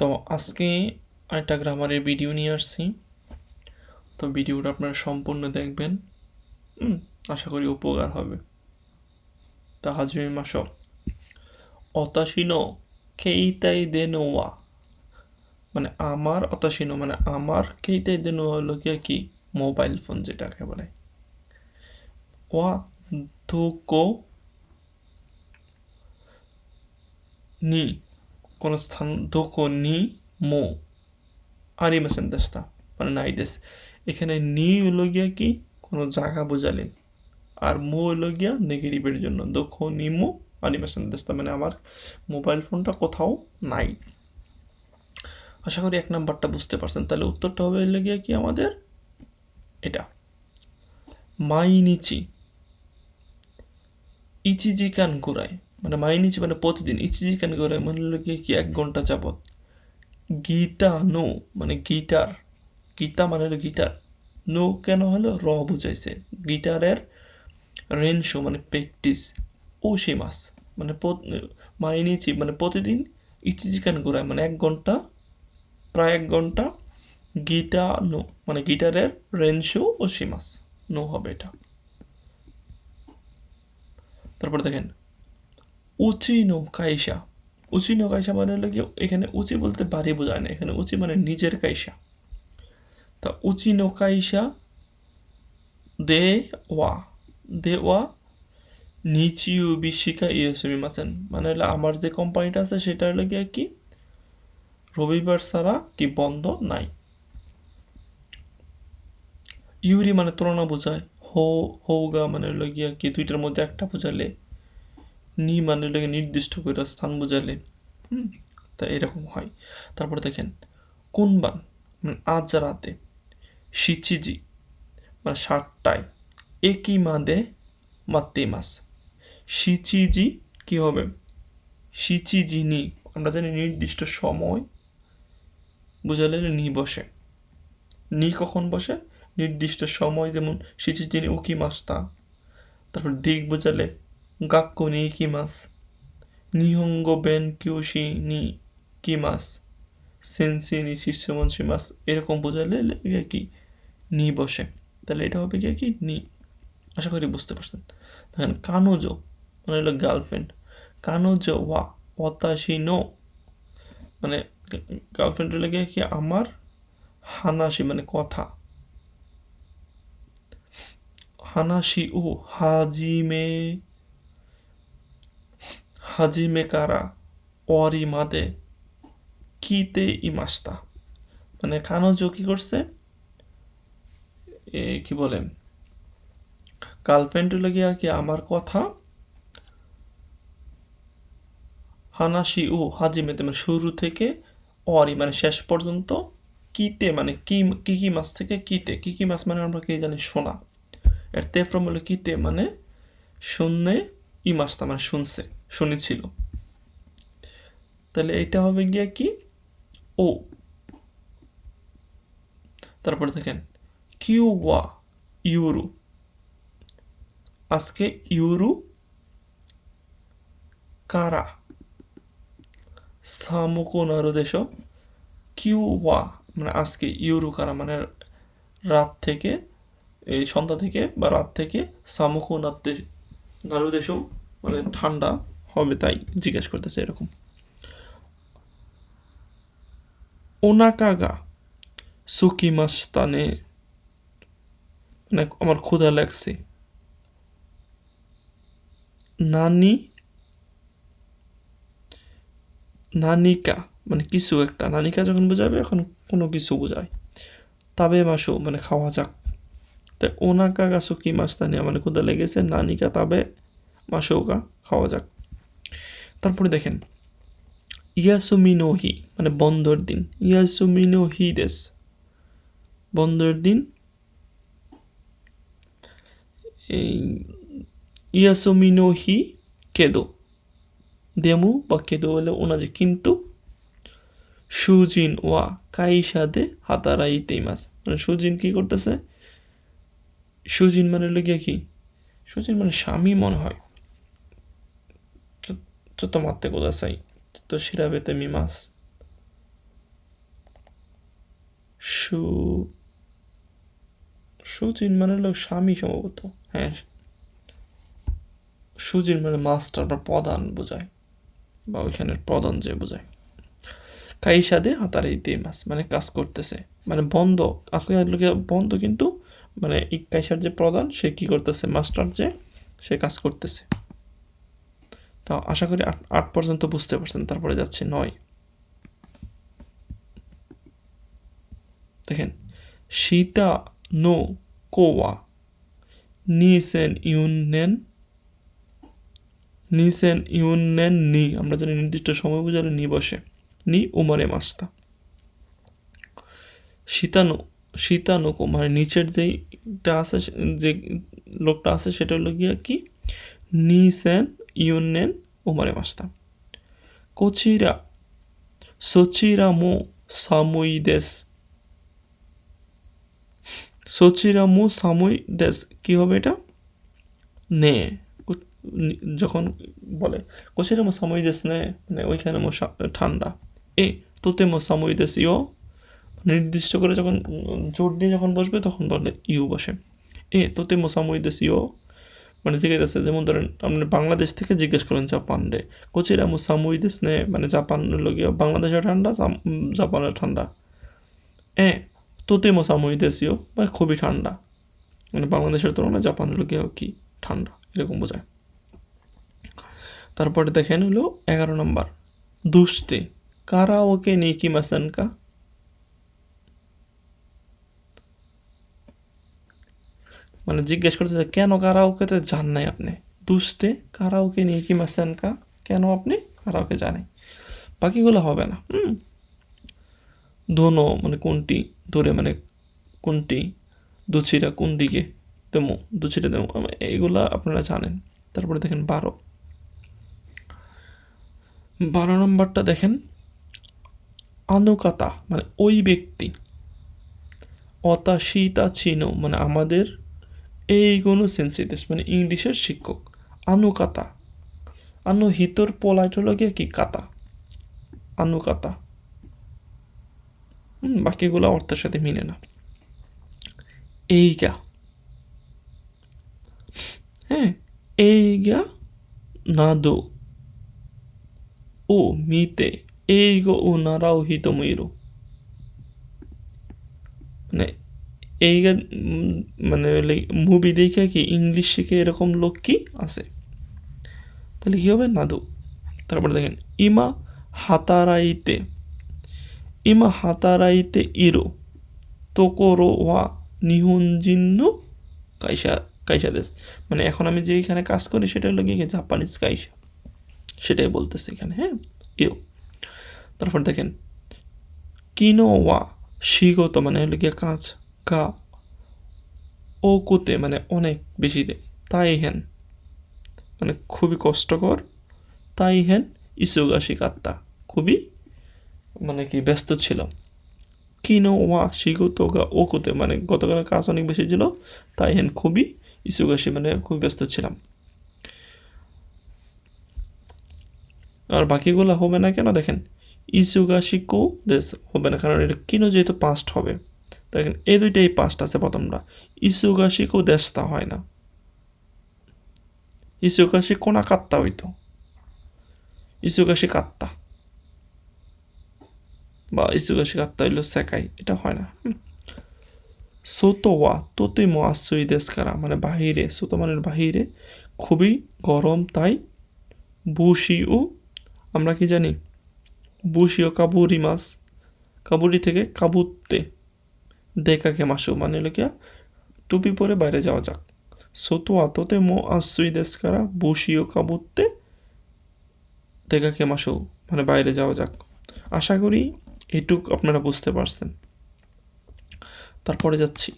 তো আজকে একটা গ্রামারের ভিডিও নিয়ে আসছি। তো ভিডিওটা আপনারা সম্পূর্ণ দেখবেন। আশা করি উপকার হবে। তা হাজমি মাস অতাশিনো কেইতাই দেনোয়া মানে আমার অতাশিনো মানে আমার কেইতাই দেনোয়া হলো গিয়ে কি? মোবাইল ফোন যেটাকে বলে। ওয়া দুকো নি। কোন স্থান দোকো নি মো। আরিমাসেন দেশটা মানে নাই দেশ। এখানে নি হলো গিয়া কি? কোনো জায়গা বোঝালেন। আর মো হলো গিয়া নেগেটিভের জন্য। দোকো নি মো আরিমাসেন দেশটা মানে আমার মোবাইল ফোনটা কোথাও নাই। আশা করি এক নাম্বারটা বুঝতে পারছেন। তাহলে উত্তরটা হবে হলো গিয়া কি আমাদের? এটা। মাইনিচি। ইচিজিকান ঘোরায় মানে মাইনিচি মানে প্রতিদিন ইচিজিকান ঘোরায় মানে হলো কি এক ঘণ্টা যাবত গীতা, নো মানে গিটার গীতা মানে হলো গিটার নো কেন হলো? র বুঝাইছে। গিটারের রেনশো মানে প্র্যাকটিস। ও সে মাস। মানে মাইনিচি মানে প্রতিদিন ইচিজিকান ঘোরায় মানে এক ঘণ্টা, প্রায় এক ঘণ্টা গীতা, নো মানে গিটারের রেনশো ও সীমাস নো হবে এটা। তারপর দেখেন উচিনো কাইসা উচিনো কাইসা মানে হলো কি, এখানে উচি বলতে বাড়ি বোঝায় না, এখানে উচি মানে নিজের কাইসা তা উচিনো কাইসা দে ওয়া দে ওয়া নিচিউ বিশিকা ইয়েসুমি মাসেন। মানে হলো আমার যে কোম্পানিটা আছে, সেটা হলো গিয়ে কি, রবিবার ছাড়া কি বন্ধ নাই। ইউরি মানে তুলনা বোঝায়, হো, হৌগা মানে হলো কি, দুইটার মধ্যে একটা বোঝালে। নি হলো নির্দিষ্ট করে স্থান বোঝালে, হুম, তা এরকম হয়। তারপরে দেখেন কোন বান মানে আজ রাতে সিচিজি মানে সাতটায়, একই মাদে মাত্তে মাস সিচিজি কি হবে? সিচিজি নি, আমরা জানি নির্দিষ্ট সময় বোঝালে নি বসে। নি কখন বসে? নির্দিষ্ট সময়, যেমন সিচিজিনি উকি মাসটা তারপর দিক বোঝালে গাক্কো নি কি মাস নিহঙ্গ বেন কিউশি নি কি মাস সেন্সি নি শিষ্যমনসি মাস এরকম বোঝালে কি নি বসে তাহলে এটা হবে গিয়ে কি নি আশা করি বুঝতে পারছেন দেখেন কানোজো মানে হলো গার্লফ্রেন্ড কানোজো ওয়া অতাশি নো মানে গার্লফ্রেন্ড লেগে কি আমার হানাসি মানে কথা হানাসি ও হাজিমে হাজিমে কারা অরি মাদে কিতে ইমাস্তা মানে কানোজো কি করছে? এ, কি বলে? গার্লফ্রেন্ড লাগিয়া কি আমার কথা? হানাসি ও হাজিমেতে মানে শুরু থেকে অরি মানে শেষ পর্যন্ত কিতে মানে কি কি মাস থেকে কিতে? কি কি মাছ মানে আমরা কি জানি শোনা। এর তেফ্রম হলো কিতে মানে শূন্যে ই মাসটা মানে শুনছে। শুনেছিল। তাহলে এটা হবে গিয়া কি? ও। তারপরে দেখেন, কিউ ওয়া ইউরু। আজকে ইউরু কারা? সামুকো নারো দেশ কিউ ওয়া মানে আজকে ইউরু কারা? মানে রাত থেকে এই সন্ধ্যা থেকে বা রাত থেকে সামুকো নাতে নারু দেশও মানে ঠান্ডা। হবে তাই জিজ্ঞেস করতেছে এরকম। ওনাকাগা সুকি মাস্তানে মানে আমার ক্ষুধা লাগছে। নানি, নানিকা মানে কিছু একটা, নানিকা যখন বোঝাবে এখন কোনো কিছু বোঝায়। তাবে মাসু মানে খাওয়া যাক। তাই ওনাকা গাছও কি মাস্তানি মানে ক্ষুদা লেগেছে, নানিকা তাবে মাসৌকা খাওয়া যাক। তারপরে দেখেন, ইয়াসুমিনোহি মানে বন্দর দিন ইয়াসুমিনোহি দেশ বন্দর দিন, এই ইয়াসুমিনোহি কেদো, দেমু বা কেদো হলে ওনাজি কিন্তু সুজিন ওয়া কাইসাদে হাতারাইতে মাস মানে সুজিন কি করতেছে? সুজিন মানে লেগে কি? সুজিন মানে স্বামী মনে হয়। ちょっと待ってください。ちょっと調べてみます。 সু সুজিন মানে হলো স্বামী সম্ভবত হ্যাঁ সুজিন মানে মাস্টার বা প্রধান বোঝায় বা ওইখানের প্রধান যে বোঝায় কাইসাদে হাতারে ইতে মাস মানে কাজ করতেছে মানে বন্ধ আজকে লোকে বন্ধ কিন্তু মানে এই কাইসার যে প্রধান সে কি করতেছে মাস্টার যে সে কাজ করতেছে তা আশা করি আট আট পর্যন্ত বুঝতে পারছেন, তারপরে যাচ্ছে নয়। দেখেন, সীতা নো কোয়া নিসেন ইউনেন নিসেন ইউনেন নি, আমরা জানি নির্দিষ্ট সময় বুঝালে নি বসে, নি উমারে মাস্তা। শীতাণু শীতাণুকো মানে নিচের যেইটা আছে, যে লোকটা আছে, সেটা হলো গিয়া কি? নিসেন ইউনেন উমারে মাস্তা কোচিরা সোচিরা মো দেশ সোচিরা মো দেশ কি হবে এটা নে যখন বলে কোচিরা মো সামুই দেশ নে মানে ওইখানে মো ঠান্ডা এ তোতে মো সামুই দেশ ইও নির্দিষ্ট করে যখন জোর দিয়ে যখন বসবে তখন বলে ইউ বসে এ তোতে মো সামুই দেশ ইও মানে জিজ্ঞেস যেমন ধরেন আপনি বাংলাদেশ থেকে জিজ্ঞেস করেন জাপান রে কোচিরা মো সামুই দেশ নে মানে জাপান লগিয়া বাংলাদেশে ঠান্ডা জাপানের ঠান্ডা। এ তোতে মো সামুই দেশ মানে খুবই ঠান্ডা। মানে বাংলাদেশের তুলনায় জাপানের লগিয়া কি ঠান্ডা, এরকম বোঝায়। তারপরে দেখেন হলো এগারো নম্বর দুস্তে কারা ওকে নিকি মানে জিজ্ঞেস করতেছে কেন কারাওকেতে যান নাই আপনি? দুস্তে কারাওকে নিয়ে কি মাসানকা কেন আপনি কারাওকে জানেন বাকিগুলো হবে না। হুম? দোনো মানে কোনটি? দূরে মানে কোনটি? দুচিরা কোন দিকে? তেমো দুচিরা তেমো। এইগুলা আপনারা জানেন। তারপরে দেখেন, বারো। বারো নম্বরটা দেখেন, আনুকাতা মানে ওই ব্যক্তি। অতাশিতা চিনো মানে আমাদের এইগুলো সেন্সিটিভ মানে ইংলিশের শিক্ষক। আনুকাতা আনু হিতর পোলাইট হলো গিয়ে কি? কাতা। আনুকাতা হুম, বাকিগুলো অর্থের সাথে মিলে না। এইগা হ্যাঁ এইগা নাদো ও মিতে। এইগো ও নারাও হিতময়ূর। মানে এই মানে মুভি দেখে কি ইংলিশ শিখে এরকম লোক কি আছে? তাহলে কি হবে? নাদু। তারপরে দেখেন, ইমা হাতারাইতে ইমা হাতারাইতে ইরো, তোকোরো ওয়া নিহুঞ্জিন্ন কাইসা কাইসা দেশ। মানে এখন আমি যে এখানে কাজ করি সেটা হলো গিয়ে জাপানিজ কাইসা। সেটাই বলতেছে এখানে হ্যাঁ? ইরো। তারপর দেখেন, কিনো ওয়া শিগত মানে হলো গিয়ে কাজ। কা ও কোতে মানে অনেক বেশি দে তাই হেন মানে খুবই কষ্টকর তাই হেন ইসুগাশি কাত্তা খুবই মানে কি, ব্যস্ত ছিল। কিনো ওয়া শিগতো গা ও কোতে মানে গতকালের কাজ অনেক বেশি ছিল তাই হেন খুবই ইসুগাশি মানে খুবই ব্যস্ত ছিলাম। আর বাকিগুলো হবে না কেন? দেখেন ইসুগাশিকো দেশ হবে না, কারণ এটা কিনো যেহেতু পাস্ট হবে। দেখেন, এই দুইটাই পাস্ট আছে প্রথমটা। ইসুগাশিকো দেশতা হয় না। ইসুগাশি কোনা কাত্তা হইতো? ইসুগাশি কাত্তা বা ইসুগাশি কাত্তা হইল সেকাই, এটা হয় না। হুম। সোতো তোতে মো আসুই দেশ কারা মানে বাহিরে সোতো মানে বাহিরে খুবই গরম, তাই বুশিও আমরা কি জানি? বুশিও কাবুরি মাছ, কাবুরি থেকে কাবুতে দেখাকে মাসু মানে হলো গিয়া টুপি পরে বাইরে যাওয়া যাক। সোতো আতোতে মো আসুই দেশ কারা বুশিও কাবুতে দেখাকে মাসু মানে বাইরে যাওয়া যাক। আশা করি এটুক আপনারা বুঝতে পারছেন। তারপরে যাচ্ছি।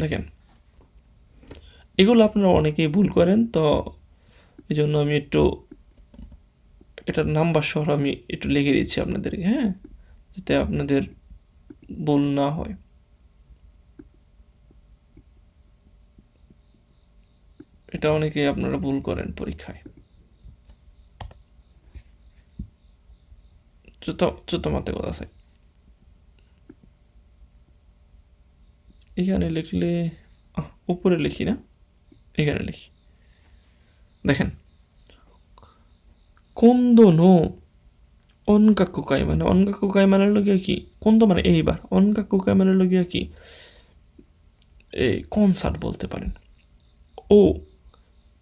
দেখেন, এগুলো আপনারা অনেকেই ভুল করেন, তো এই জন্য আমি একটু এটার নাম্বার সহ আমি একটু লিখে দিচ্ছি আপনাদেরকে হ্যাঁ? যাতে আপনাদের বন্যা হয়। এটা অনেকেই আপনারা ভুল করেন পরীক্ষায়। কথা চাই এখানে লিখলে উপরে লিখি না? এখানে লিখি। দেখেন, কোন দোনো অনকাকুকাই মানে অনকাকুকাই মানে লগিয়া কি কোন্দ মানে এইবার অনকাকুকাই মানে লগিয়া কি এই কনসার্ট বলতে পারেন ও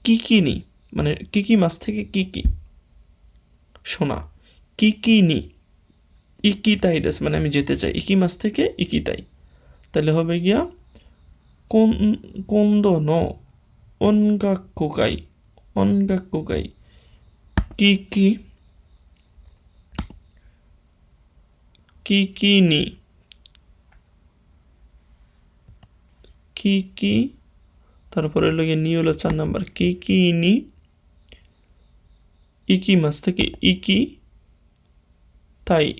কিকিনি মানে কিকি মাছ থেকে কিকি শোনা কিকিনি ইকিতাই দেশ মানে আমি যেতে চাই ইকি মাছ থেকে ইকিতাই তাহলে হবে গিয়া কোন কোন্দ ন অনগাক্কুকাই অনগাক্কুকাই কিকি কিকিনি কিকি তারপরে লগে নি হলো চার নাম্বার। নি ইকি মাছ থেকে ইকি তাই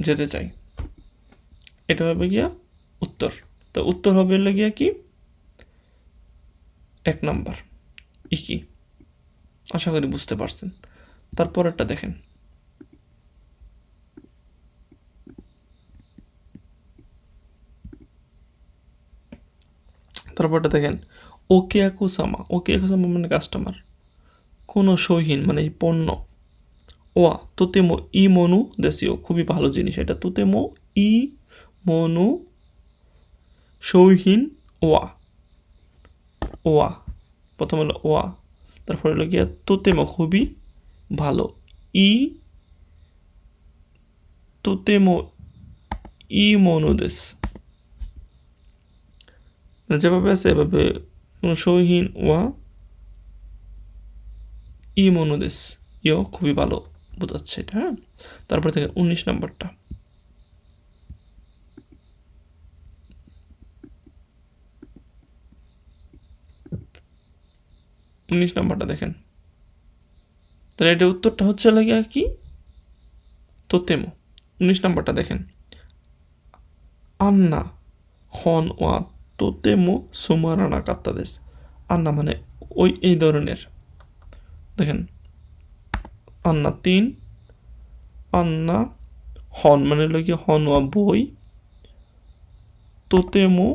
যেতে চাই। এটা হবে গিয়া উত্তর। তো উত্তর হবে গিয়া কি? এক নাম্বার। ইকি আশা করি বুঝতে পারছেন। তারপরেরটা দেখেন। তারপরটা দেখেন, ওকে সামা ওকে সামা মানে কাস্টমার কোনো সৌহীন মানে পণ্য। ওয়া, তোতেমো ই মনু দেশীয়, খুবই ভালো জিনিস এটা। তোতেমো ই মনু সৌহীন ওয়া। ওয়া, প্রথম হলো ওয়া, তারপর হলো গিয়া তোতেমো, খুবই ভালো। ই, তোতেমো ই মনু দেশ। যেভাবে আছে এভাবে কোনো সৌহীন ওয়া ই মনোদেশ ইও খুবই ভালো বোঝাচ্ছে এটা হ্যাঁ? তারপরে থেকে উনিশ নম্বরটা। উনিশ নম্বরটা দেখেন। তাহলে এটা উত্তরটা হচ্ছে লাগে কি? তো তোতেমো। উনিশ নম্বরটা দেখেন। আন্না হন ওয়া তোতেমো সুমারানা কাত্তাদেশ। আন্না মানে ওই, এই ধরনের। দেখেন, আন্না তিন, আন্না হন মানে কি হন ওয়া বই। তোতেমো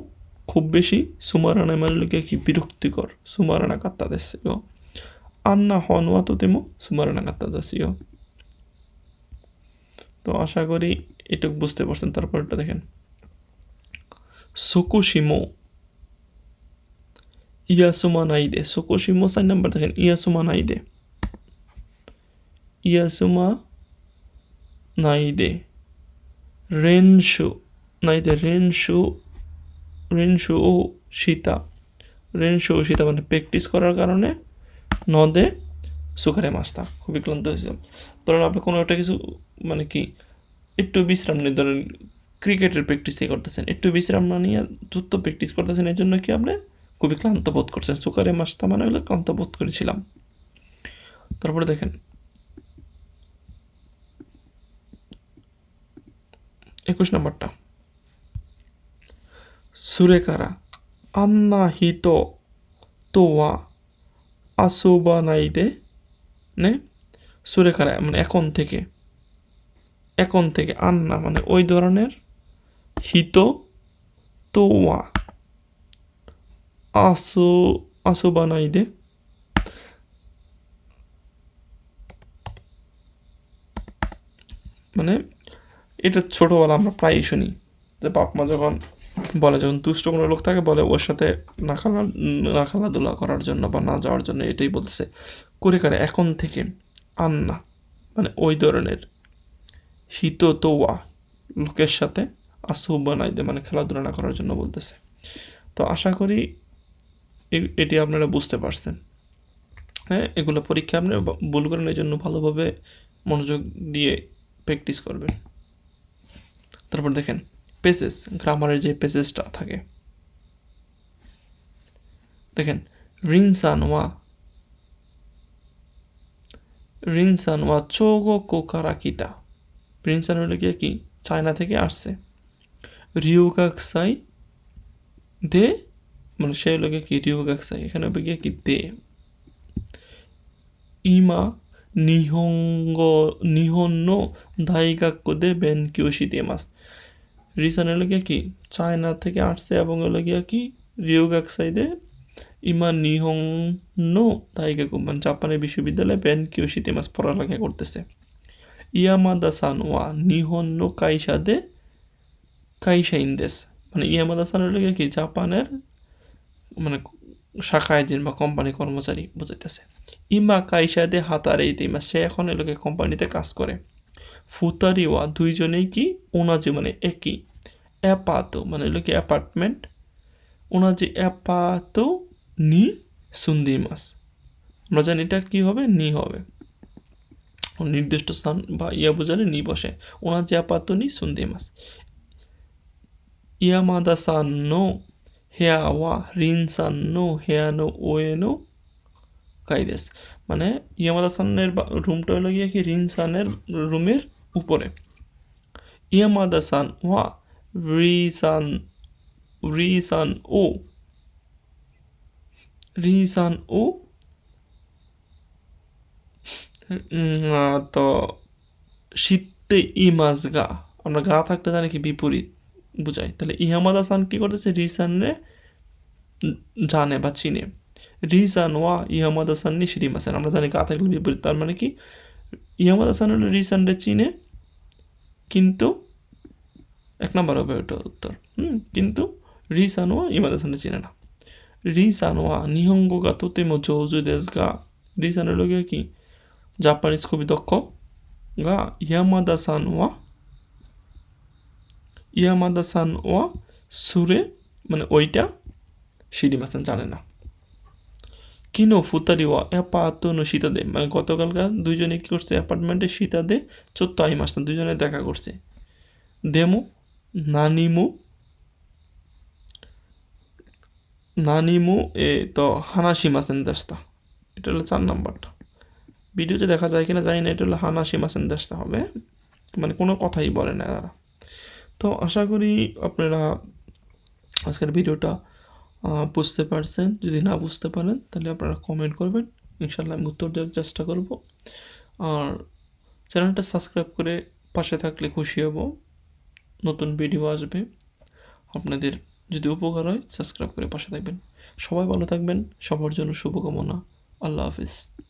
খুব বেশি, সুমারানা মানে হলো কি বিরক্তিকর, সুমারানা কাত্তাদেশ আন্না হন ওয়া তোতেমো, সুমারানা কাত্তাদেশ তো আশা করি এটুক বুঝতে পারছেন, তারপরটা দেখেন। সুকুশিমো ইয়াসুমা নাইদে সুকুশিমো সাইন নাম্বার দেখেন ইয়াসুমা নাইদে ইয়াসুমা নাইদে রেনশু নাইদে রেনশু রেনশু ও সীতা রেনশু ও সীতা মানে প্র্যাকটিস করার কারণে নদে সুখারে মাছটা। খুবই ক্লান্ত হয়েছিলাম ধরেন আপনি কোনো একটা কিছু মানে কি, একটু বিশ্রাম নিয়ে ধরেন ক্রিকেটের প্র্যাকটিসই করতেছেন, একটু বিশ্রাম না নিয়ে দ্রুত প্র্যাকটিস করতেছেন, এই জন্য কি আপনি খুবই ক্লান্ত বোধ করছেন। সুকারে মাছটা মানে হলে ক্লান্ত বোধ করেছিলাম। তারপরে দেখেন, একুশ নম্বরটা। সুরেকারা আন্না হিত তোয়া আসুবা নাইদে নে? সুরেকারা মানে এখন থেকে এখন থেকে আন্না মানে ওই ধরনের হিত তোয়া আসু আসুবা নাইদে মানে এটা ছোটোবেলা আমরা প্রায়ই শুনি, যে বাপ মা যখন বলে, যখন দুষ্ট কোনো লোক থাকে, বলে ওর সাথে না খেলা, না খেলাধুলা করার জন্য বা না যাওয়ার জন্য, এটাই বলতেছে। করে করে এখন থেকে আন্না মানে ওই ধরনের শীত তোয়া লোকের সাথে আসু বানাই দে মানে খেলাধুলা না করার জন্য বলতেছে। তো আশা করি এটি আপনারা বুঝতে পারছেন। হ্যাঁ এগুলো পরীক্ষা আপনি ভুল করেন এই জন্য ভালোভাবে মনোযোগ দিয়ে প্র্যাকটিস করবেন। তারপর দেখেন পেসেস গ্রামারের যে পেসেসটা থাকে। দেখেন রিনসান ওয়া রিনসান ওয়া চোগো কোকারাকিতা রিনসান হলে কি? চায়না থেকে আসছে। রিউগাকসাই দে? মানে সে গিয়ে কি রিউগাকসাই এখানে হবে কি দে? ইমা নিহঙ্গ নিহন্ন দাইগাক্য দে বেন কিউশি দে মাস। রিসান হলো গিয়া কি? চায়না থেকে আসছে এবং গিয়া কি? রিওগাক সাইডে ইমা নিহং নো তাইকে মানে জাপানের বিশ্ববিদ্যালয়ে বেন কিয়োশিতে মাস পড়ালেখা করতেছে। ইয়ামাদা সান ওয়া নিহন নো দে ইন্দেস মানে ইয়ামাদা সান হলো কি? জাপানের মানে শাখায় দিন বা কোম্পানি কর্মচারী বোঝাইতেছে। ইমা কাইশা দে হাতারে ইতিমা সে এখন এলোকে কোম্পানিতে কাজ করে। ফুতারি ওয়া দুইজনেই কি? ওনাজি মানে একই। অ্যাপাতো মানে হলো কি অ্যাপার্টমেন্ট। ওনাজি অ্যাপাতো নি সুন্দি মাস। আমরা জানি এটা কী হবে? নি হবে। নির্দিষ্ট স্থান বা ইয়া বোঝালে নি বসে। ওনাজি অ্যাপাতো নি সুন্দি মাস। ইয়ামাদা সান নো হেয়া ওয়া রিন সান নো হেয়া নো ওয়ে নো কাইদেস মানে ইয়ামাদা সানের রুমটা হলো গিয়ে কি রিন সানের রুমের উপরে ইয়ামাদা সান ওয়া রি সান রি সান ও রি সান ও তো শীতে ইমাজ গা আমরা গা থাকতে জানি কি বিপরীত বুঝাই। তাহলে ইয়ামাদা সান কি করতেছে? রিসানরে জানে বা চিনে। রিসান ওয়া ইহামাদ সান নি শ্রীমাসেন আমরা জানি গা থাকলে বিপরীত। তার মানে কি? ইহামাদ সান হলো রিসানরে চিনে, কিন্তু এক নম্বর হবে ওটা উত্তর। হুম, কিন্তু রিসান ওয়া ইয়ামাদা সানরে চিনে না। রিসান ওয়া নিহঙ্গ গা তোতেমো জৌজু দেশ গা। হলো গিয়ে কি? জাপানিজ খুবই দক্ষ গা। ইয়ামাদা সান ওয়া ইয়ামাদা সান ওয়া সুরে মানে ওইটা শিরিমাসান জানে না। কিনো ফুতারি নো সীতা দে মানে গতকালকার দুইজনে কী করছে, অ্যাপার্টমেন্টে সীতা দে, চোদ্দ আই মাস দুজনে দেখা করছে। দেমো, নানিমু নানিমু, এ তো হানাসি মাসেন দেশটা এটা হলো চার নাম্বারটা। ভিডিওতে দেখা যায় কিনা জানি না, এটা হলো হানাসি মাসেন দেশটা হবে মানে কোনো কথাই বলে না তারা। তো আশা করি আপনারা আজকের ভিডিওটা বুঝতে পারছেন। যদি না বুঝতে পারেন, তাহলে আপনারা কমেন্ট করবেন। ইনশাল্লাহ আমি উত্তর দেওয়ার চেষ্টা করব। আর চ্যানেলটা সাবস্ক্রাইব করে পাশে থাকলে খুশি হব। নতুন ভিডিও আসবে। আপনাদের যদি উপকার হয় সাবস্ক্রাইব করে পাশে থাকবেন। সবাই ভালো থাকবেন। সবার জন্য শুভকামনা। আল্লাহ হাফিজ।